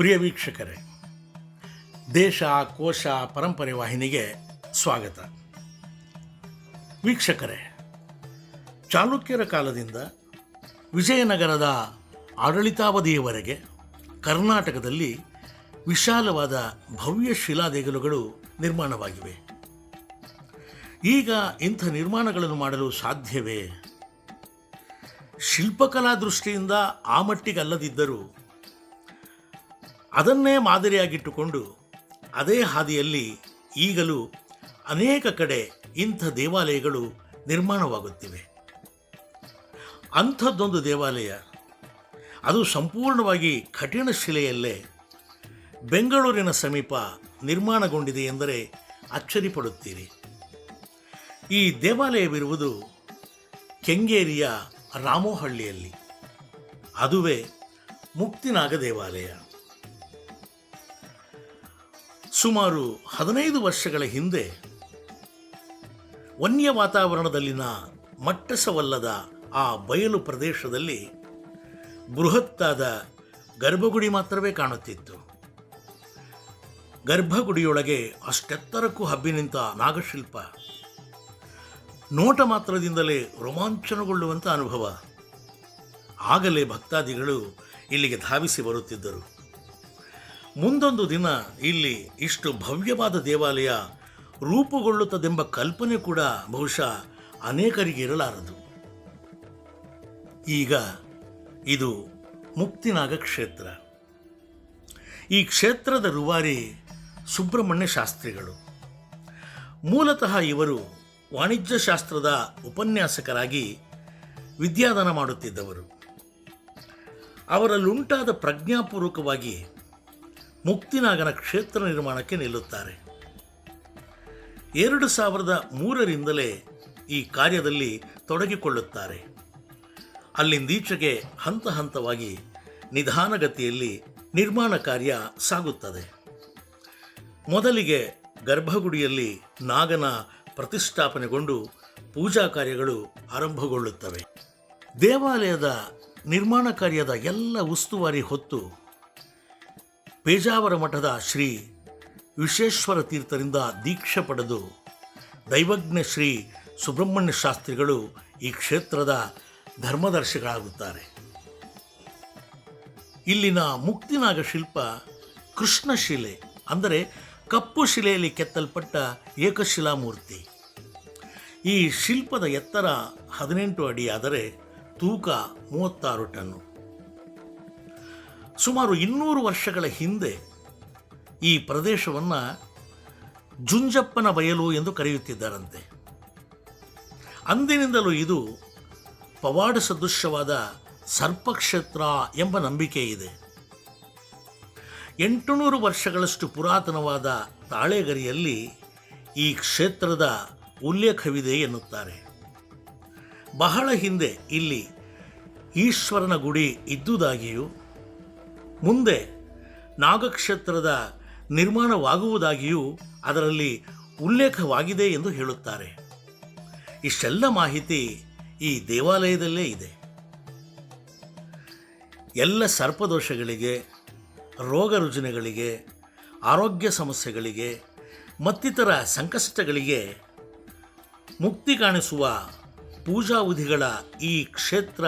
ಪ್ರಿಯ ವೀಕ್ಷಕರೇ, ದೇಶ, ಕೋಶ, ಪರಂಪರೆ ವಾಹಿನಿಗೆ ಸ್ವಾಗತ. ವೀಕ್ಷಕರೇ, ಚಾಲುಕ್ಯರ ಕಾಲದಿಂದ ವಿಜಯನಗರದ ಆಡಳಿತಾವಧಿಯವರೆಗೆ ಕರ್ನಾಟಕದಲ್ಲಿ ವಿಶಾಲವಾದ ಭವ್ಯ ಶಿಲಾದೇಗಲುಗಳು ನಿರ್ಮಾಣವಾಗಿವೆ. ಈಗ ಇಂಥ ನಿರ್ಮಾಣಗಳನ್ನು ಮಾಡಲು ಸಾಧ್ಯವೇ? ಶಿಲ್ಪಕಲಾ ದೃಷ್ಟಿಯಿಂದ ಆ ಮಟ್ಟಿಗಲ್ಲದಿದ್ದರೂ ಅದನ್ನೇ ಮಾದರಿಯಾಗಿಟ್ಟುಕೊಂಡು ಅದೇ ಹಾದಿಯಲ್ಲಿ ಈಗಲೂ ಅನೇಕ ಕಡೆ ಇಂಥ ದೇವಾಲಯಗಳು ನಿರ್ಮಾಣವಾಗುತ್ತಿವೆ. ಅಂಥದ್ದೊಂದು ದೇವಾಲಯ, ಅದು ಸಂಪೂರ್ಣವಾಗಿ ಕಠಿಣ ಶಿಲೆಯಲ್ಲೇ ಬೆಂಗಳೂರಿನ ಸಮೀಪ ನಿರ್ಮಾಣಗೊಂಡಿದೆ ಎಂದರೆ ಅಚ್ಚರಿಪಡುತ್ತೀರಿ. ಈ ದೇವಾಲಯವಿರುವುದು ಕೆಂಗೇರಿಯ ರಾಮೋಹಳ್ಳಿಯಲ್ಲಿ. ಅದುವೇ ಮುಕ್ತಿನಾಗ ದೇವಾಲಯ. ಸುಮಾರು ಹದಿನೈದು ವರ್ಷಗಳ ಹಿಂದೆ ವನ್ಯ ವಾತಾವರಣದಲ್ಲಿನ ಮಟ್ಟಸವಲ್ಲದ ಆ ಬಯಲು ಪ್ರದೇಶದಲ್ಲಿ ಬೃಹತ್ತಾದ ಗರ್ಭಗುಡಿ ಮಾತ್ರವೇ ಕಾಣುತ್ತಿತ್ತು. ಗರ್ಭಗುಡಿಯೊಳಗೆ ಅಷ್ಟೆತ್ತರಕ್ಕೂ ಹಬ್ಬಿ ನಿಂತ ನಾಗಶಿಲ್ಪ. ನೋಟ ಮಾತ್ರದಿಂದಲೇ ರೋಮಾಂಚನಗೊಳ್ಳುವಂಥ ಅನುಭವ. ಆಗಲೇ ಭಕ್ತಾದಿಗಳು ಇಲ್ಲಿಗೆ ಧಾವಿಸಿ ಬರುತ್ತಿದ್ದರು. ಮುಂದೊಂದು ದಿನ ಇಲ್ಲಿ ಇಷ್ಟು ಭವ್ಯವಾದ ದೇವಾಲಯ ರೂಪುಗೊಳ್ಳುತ್ತದೆಂಬ ಕಲ್ಪನೆ ಕೂಡ ಬಹುಶಃ ಅನೇಕರಿಗೆ ಇರಲಾರದು. ಈಗ ಇದು ಮುಕ್ತಿನಾಗ ಕ್ಷೇತ್ರ. ಈ ಕ್ಷೇತ್ರದ ರೂವಾರಿ ಸುಬ್ರಹ್ಮಣ್ಯ ಶಾಸ್ತ್ರಿಗಳು. ಮೂಲತಃ ಇವರು ವಾಣಿಜ್ಯ ಶಾಸ್ತ್ರದ ಉಪನ್ಯಾಸಕರಾಗಿ ವಿದ್ಯಾದಾನ ಮಾಡುತ್ತಿದ್ದವರು. ಅವರಲ್ಲುಂಟಾದ ಪ್ರಜ್ಞಾಪೂರ್ವಕವಾಗಿ ಮುಕ್ತಿನಾಗನ ಕ್ಷೇತ್ರ ನಿರ್ಮಾಣಕ್ಕೆ ನಿಲ್ಲುತ್ತಾರೆ. ಎರಡು ಸಾವಿರದ ಮೂರರಿಂದಲೇ ಈ ಕಾರ್ಯದಲ್ಲಿ ತೊಡಗಿಕೊಳ್ಳುತ್ತಾರೆ. ಅಲ್ಲಿಂದೀಚೆಗೆ ಹಂತ ಹಂತವಾಗಿ ನಿಧಾನಗತಿಯಲ್ಲಿ ನಿರ್ಮಾಣ ಕಾರ್ಯ ಸಾಗುತ್ತದೆ. ಮೊದಲಿಗೆ ಗರ್ಭಗುಡಿಯಲ್ಲಿ ನಾಗನ ಪ್ರತಿಷ್ಠಾಪನೆಗೊಂಡು ಪೂಜಾ ಕಾರ್ಯಗಳು ಆರಂಭಗೊಳ್ಳುತ್ತವೆ. ದೇವಾಲಯದ ನಿರ್ಮಾಣ ಕಾರ್ಯದ ಎಲ್ಲ ಉಸ್ತುವಾರಿ ಹೊತ್ತು ಪೇಜಾವರ ಮಠದ ಶ್ರೀ ವಿಶ್ವೇಶ್ವರ ತೀರ್ಥರಿಂದ ದೀಕ್ಷೆ ಪಡೆದು ದೈವಜ್ಞ ಶ್ರೀ ಸುಬ್ರಹ್ಮಣ್ಯ ಶಾಸ್ತ್ರಿಗಳು ಈ ಕ್ಷೇತ್ರದ ಧರ್ಮದರ್ಶಿಗಳಾಗುತ್ತಾರೆ. ಇಲ್ಲಿನ ಮುಕ್ತಿನಾಗ ಶಿಲ್ಪ ಕೃಷ್ಣಶಿಲೆ, ಅಂದರೆ ಕಪ್ಪು ಶಿಲೆಯಲ್ಲಿ ಕೆತ್ತಲ್ಪಟ್ಟ ಏಕಶಿಲಾಮೂರ್ತಿ. ಈ ಶಿಲ್ಪದ ಎತ್ತರ ಹದಿನೆಂಟು ಅಡಿ ಆದರೆ ತೂಕ ಮೂವತ್ತಾರು ಟನ್ನು. ಸುಮಾರು ಇನ್ನೂರು ವರ್ಷಗಳ ಹಿಂದೆ ಈ ಪ್ರದೇಶವನ್ನು ಜುಂಜಪ್ಪನ ಬಯಲು ಎಂದು ಕರೆಯುತ್ತಿದ್ದಾರಂತೆ. ಅಂದಿನಿಂದಲೂ ಇದು ಪವಾಡ ಸದೃಶ್ಯವಾದ ಸರ್ಪಕ್ಷೇತ್ರ ಎಂಬ ನಂಬಿಕೆ ಇದೆ. ಎಂಟುನೂರು ವರ್ಷಗಳಷ್ಟು ಪುರಾತನವಾದ ತಾಳೆಗರಿಯಲ್ಲಿ ಈ ಕ್ಷೇತ್ರದ ಉಲ್ಲೇಖವಿದೆ ಎನ್ನುತ್ತಾರೆ. ಬಹಳ ಹಿಂದೆ ಇಲ್ಲಿ ಈಶ್ವರನ ಗುಡಿ ಇದ್ದುದಾಗಿಯೂ ಮುಂದೆ ನಾಗಕ್ಷೇತ್ರದ ನಿರ್ಮಾಣವಾಗುವುದಾಗಿಯೂ ಅದರಲ್ಲಿ ಉಲ್ಲೇಖವಾಗಿದೆ ಎಂದು ಹೇಳುತ್ತಾರೆ. ಇಷ್ಟೆಲ್ಲ ಮಾಹಿತಿ ಈ ದೇವಾಲಯದಲ್ಲೇ ಇದೆ. ಎಲ್ಲ ಸರ್ಪದೋಷಗಳಿಗೆ, ರೋಗ ರುಜಿನಗಳಿಗೆ, ಆರೋಗ್ಯ ಸಮಸ್ಯೆಗಳಿಗೆ, ಮತ್ತಿತರ ಸಂಕಷ್ಟಗಳಿಗೆ ಮುಕ್ತಿ ಕಾಣಿಸುವ ಪೂಜಾವಿಧಿಗಳ ಈ ಕ್ಷೇತ್ರ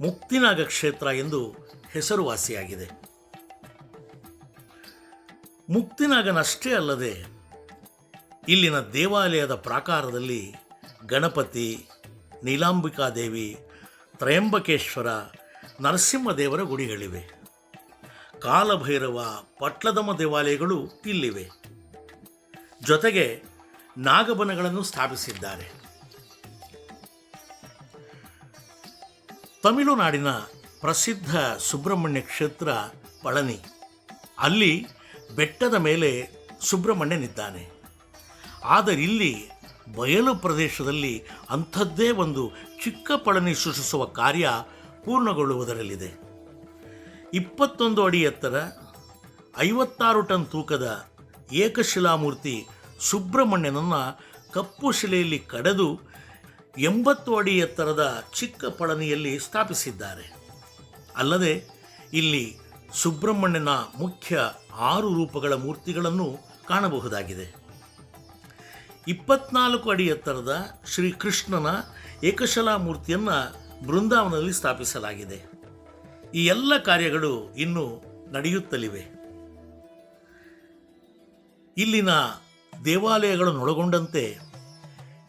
ಮುಕ್ತಿನಾಗ ಕ್ಷೇತ್ರ ಎಂದು ಹೆಸರುವಾಸಿಯಾಗಿದೆ. ಮುಕ್ತಿನಾಗನಷ್ಟೇ ಅಲ್ಲದೆ ಇಲ್ಲಿನ ದೇವಾಲಯದ ಪ್ರಾಕಾರದಲ್ಲಿ ಗಣಪತಿ, ನೀಲಾಂಬಿಕಾದೇವಿ, ತ್ರಯಂಬಕೇಶ್ವರ, ನರಸಿಂಹದೇವರ ಗುಡಿಗಳಿವೆ. ಕಾಲಭೈರವ, ಪಟ್ಲದಮ್ಮ ದೇವಾಲಯಗಳು ಇಲ್ಲಿವೆ. ಜೊತೆಗೆ ನಾಗಬನಗಳನ್ನು ಸ್ಥಾಪಿಸಿದ್ದಾರೆ. ತಮಿಳುನಾಡಿನ ಪ್ರಸಿದ್ಧ ಸುಬ್ರಹ್ಮಣ್ಯ ಕ್ಷೇತ್ರ ಪಳನಿ. ಅಲ್ಲಿ ಬೆಟ್ಟದ ಮೇಲೆ ಸುಬ್ರಹ್ಮಣ್ಯನಿದ್ದಾನೆ ಆದರೆ ಇಲ್ಲಿ ಬಯಲು ಪ್ರದೇಶದಲ್ಲಿ ಅಂಥದ್ದೇ ಒಂದು ಚಿಕ್ಕ ಪಳನಿ ಸೃಷ್ಟಿಸುವ ಕಾರ್ಯ ಪೂರ್ಣಗೊಳ್ಳುವುದರಲ್ಲಿದೆ. ಇಪ್ಪತ್ತೊಂದು ಅಡಿ ಎತ್ತರ, ಐವತ್ತಾರು ಟನ್ ತೂಕದ ಏಕಶಿಲಾಮೂರ್ತಿ ಸುಬ್ರಹ್ಮಣ್ಯನನ್ನು ಕಪ್ಪು ಶಿಲೆಯಲ್ಲಿ ಕಡೆದು ಎಂಬತ್ತು ಅಡಿ ಎತ್ತರದ ಚಿಕ್ಕ ಪಳನಿಯಲ್ಲಿ ಸ್ಥಾಪಿಸಿದ್ದಾರೆ. ಅಲ್ಲದೆ ಇಲ್ಲಿ ಸುಬ್ರಹ್ಮಣ್ಯನ ಮುಖ್ಯ ಆರು ರೂಪಗಳ ಮೂರ್ತಿಗಳನ್ನು ಕಾಣಬಹುದಾಗಿದೆ. ಇಪ್ಪತ್ನಾಲ್ಕು ಅಡಿ ಎತ್ತರದ ಶ್ರೀ ಕೃಷ್ಣನ ಏಕಶಲಾ ಮೂರ್ತಿಯನ್ನು ಬೃಂದಾವನದಲ್ಲಿ ಸ್ಥಾಪಿಸಲಾಗಿದೆ. ಈ ಎಲ್ಲ ಕಾರ್ಯಗಳು ಇನ್ನೂ ನಡೆಯುತ್ತಲಿವೆ. ಇಲ್ಲಿನ ದೇವಾಲಯಗಳನ್ನೊಳಗೊಂಡಂತೆ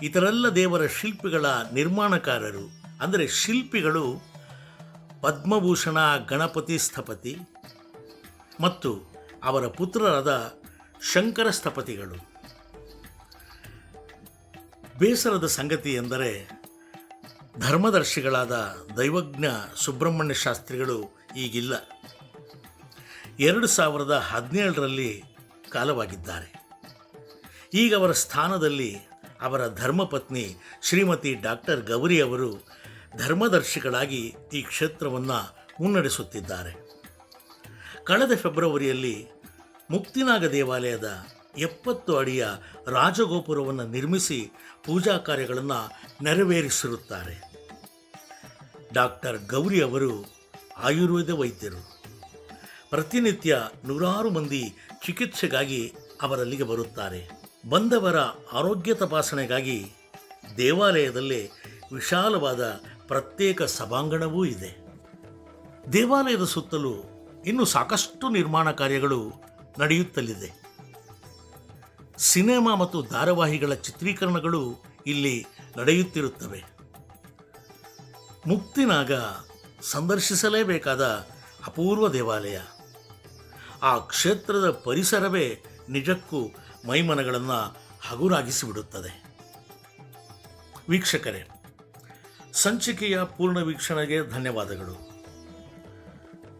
ಇತರೆಲ್ಲ ದೇವರ ಶಿಲ್ಪಿಗಳ ನಿರ್ಮಾಣಕಾರರು, ಅಂದರೆ ಶಿಲ್ಪಿಗಳು ಪದ್ಮಭೂಷಣ ಗಣಪತಿ ಸ್ಥಪತಿ ಮತ್ತು ಅವರ ಪುತ್ರರಾದ ಶಂಕರ ಸ್ಥಪತಿಗಳು. ಬೇಸರದ ಸಂಗತಿ ಎಂದರೆ ಧರ್ಮದರ್ಶಿಗಳಾದ ದೈವಜ್ಞ ಸುಬ್ರಹ್ಮಣ್ಯ ಶಾಸ್ತ್ರಿಗಳು ಈಗಿಲ್ಲ. ಎರಡು ಸಾವಿರದ ಹದಿನೇಳರಲ್ಲಿ ಕಾಲವಾಗಿದ್ದಾರೆ. ಈಗ ಅವರ ಸ್ಥಾನದಲ್ಲಿ ಅವರ ಧರ್ಮಪತ್ನಿ ಶ್ರೀಮತಿ ಡಾಕ್ಟರ್ ಗೌರಿ ಅವರು ಧರ್ಮದರ್ಶಿಗಳಾಗಿ ಈ ಕ್ಷೇತ್ರವನ್ನು ಮುನ್ನಡೆಸುತ್ತಿದ್ದಾರೆ. ಕಳೆದ ಫೆಬ್ರವರಿಯಲ್ಲಿ ಮುಕ್ತಿನಾಗ ದೇವಾಲಯದ ಎಪ್ಪತ್ತು ಅಡಿಯ ರಾಜಗೋಪುರವನ್ನು ನಿರ್ಮಿಸಿ ಪೂಜಾ ಕಾರ್ಯಗಳನ್ನು ನೆರವೇರಿಸಿರುತ್ತಾರೆ. ಡಾಕ್ಟರ್ ಗೌರಿ ಅವರು ಆಯುರ್ವೇದ ವೈದ್ಯರು. ಪ್ರತಿನಿತ್ಯ ನೂರಾರು ಮಂದಿ ಚಿಕಿತ್ಸೆಗಾಗಿ ಅವರಲ್ಲಿಗೆ ಬರುತ್ತಾರೆ. ಬಂದವರ ಆರೋಗ್ಯ ತಪಾಸಣೆಗಾಗಿ ದೇವಾಲಯದಲ್ಲೇ ವಿಶಾಲವಾದ ಪ್ರತ್ಯೇಕ ಸಭಾಂಗಣವೂ ಇದೆ. ದೇವಾಲಯದ ಸುತ್ತಲೂ ಇನ್ನು ಸಾಕಷ್ಟು ನಿರ್ಮಾಣ ಕಾರ್ಯಗಳು ನಡೆಯುತ್ತಲಿದೆ. ಸಿನೆಮಾ ಮತ್ತು ಧಾರಾವಾಹಿಗಳ ಚಿತ್ರೀಕರಣಗಳು ಇಲ್ಲಿ ನಡೆಯುತ್ತಿರುತ್ತವೆ. ಮುಕ್ತಿನಾಗ ಸಂದರ್ಶಿಸಲೇಬೇಕಾದ ಅಪೂರ್ವ ದೇವಾಲಯ. ಆ ಕ್ಷೇತ್ರದ ಪರಿಸರವೇ ನಿಜಕ್ಕೂ ಮೈಮನಗಳನ್ನು ಹಗುರಾಗಿಸಿಬಿಡುತ್ತದೆ. ವೀಕ್ಷಕರೇ ಸಂಚಿಕೆಯ ಪೂರ್ಣ ವೀಕ್ಷಣೆಗೆ ಧನ್ಯವಾದಗಳು.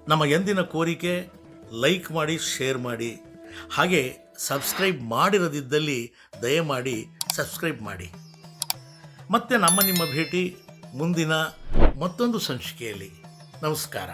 ನಮ್ಮ ಎಂದಿನ ಕೋರಿಕೆ, ಲೈಕ್ ಮಾಡಿ, ಶೇರ್ ಮಾಡಿ. ಹಾಗೆ ಸಬ್ಸ್ಕ್ರೈಬ್ ಮಾಡಿರದಿದ್ದಲ್ಲಿ ದಯಮಾಡಿ ಸಬ್ಸ್ಕ್ರೈಬ್ ಮಾಡಿ. ಮತ್ತೆ ನಮ್ಮ ನಿಮ್ಮ ಭೇಟಿ ಮುಂದಿನ ಮತ್ತೊಂದು ಸಂಚಿಕೆಯಲ್ಲಿ. ನಮಸ್ಕಾರ.